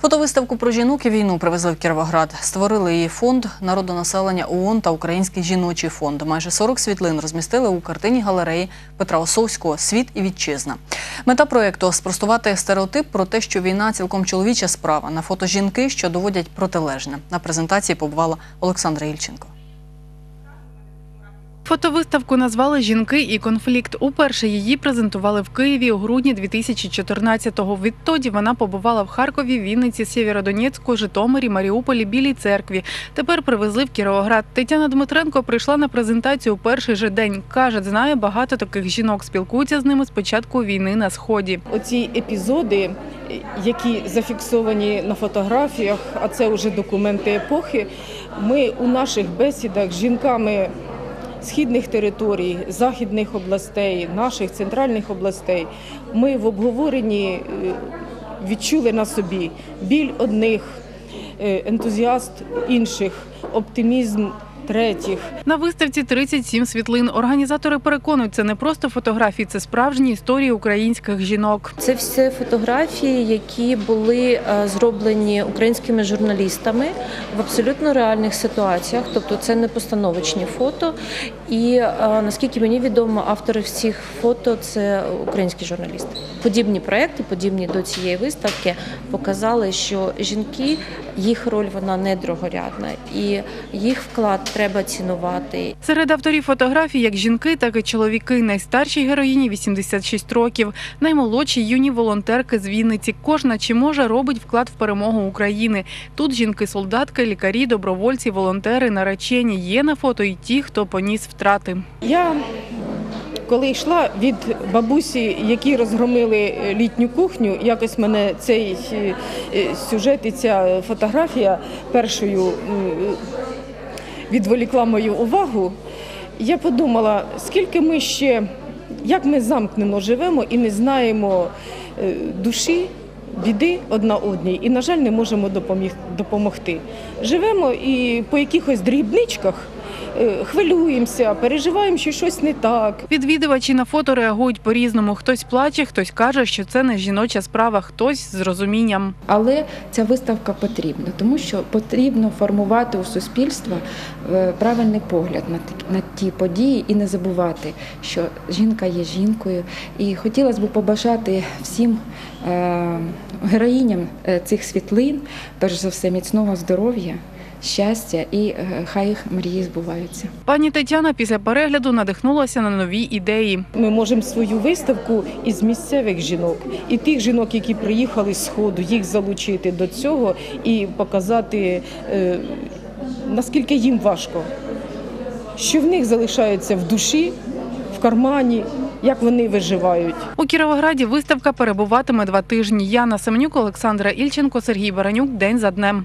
Фотовиставку про жінок і війну привезли в Кіровоград. Створили її фонд народонаселення ООН та Український жіночий фонд. Майже 40 світлин розмістили у картині галереї Петра Осовського Світ і вітчизна. Мета проєкту спростувати стереотип про те, що війна цілком чоловіча справа. На фото жінки, що доводять протилежне. На презентації побувала Олександра Ільченко. Фотовиставку назвали Жінки і конфлікт. Уперше її презентували в Києві у грудні 2014-го. Відтоді вона побувала в Харкові, Вінниці, Сєвєродонецьку, Житомирі, Маріуполі, Білій церкві. Тепер привезли в Кіровоград. Тетяна Дмитренко прийшла на презентацію у перший же день. Каже, знає багато таких жінок. Спілкується з ними з початку війни на сході. Оці епізоди, які зафіксовані на фотографіях, а це вже документи епохи. Ми у наших бесідах з жінками східних територій, західних областей, наших центральних областей. Ми в обговоренні е, відчули на собі біль одних, е, ентузіаст інших, оптимізм третіх. На виставці 37 світлин. Організатори переконують, це не просто фотографії, це справжні історії українських жінок. Це все фотографії, які були е, зроблені українськими журналістами в абсолютно реальних ситуаціях. Тобто це не постановочні фото. І е, наскільки мені відомо, автори всіх фото це українські журналісти. Подібні проекти, подібні до цієї виставки, показали, що жінки їх роль вона не другорядна, і їх вклад треба цінувати. Серед авторів фотографій як жінки, так і чоловіки. Найстаршій героїні 86 років, наймолодші юні волонтерки з Вінниці. Кожна чи може робить вклад в перемогу України. Тут жінки-солдатки, лікарі, добровольці, волонтери, наречені. Є на фото і ті, хто поніс втрати. Я коли йшла від бабусі, які розгромили літню кухню, якось мене цей е, сюжет і ця фотографія першою відволікла мою увагу. Я подумала, скільки ми ще, як ми замкнено живемо і не знаємо е, душі, біди одна одній, і, на жаль, не можемо допоміг- допомогти. Живемо і по якихось дрібничках хвилюємося, переживаємо, що щось не так. Відвідувачі на фото реагують по-різному. Хтось плаче, хтось каже, що це не жіноча справа, хтось з розумінням. Але ця виставка потрібна, тому що потрібно формувати у суспільства е, правильний погляд на ті, на ті події і не забувати, що жінка є жінкою. І хотілося б побажати всім е, героїням е, цих світлин, перш за все, міцного здоров'я, щастя і е, хай їх мрії збуваються. Пані Тетяна після перегляду надихнулася на нові ідеї. Ми можемо свою виставку із місцевих жінок і тих жінок, які приїхали з сходу, їх залучити до цього і показати, е, наскільки їм важко, що в них залишається в душі, в кармані, як вони виживають. У Кіровограді виставка перебуватиме два тижні. Яна Семенюк, Олександра Ільченко, Сергій Баранюк. День за днем.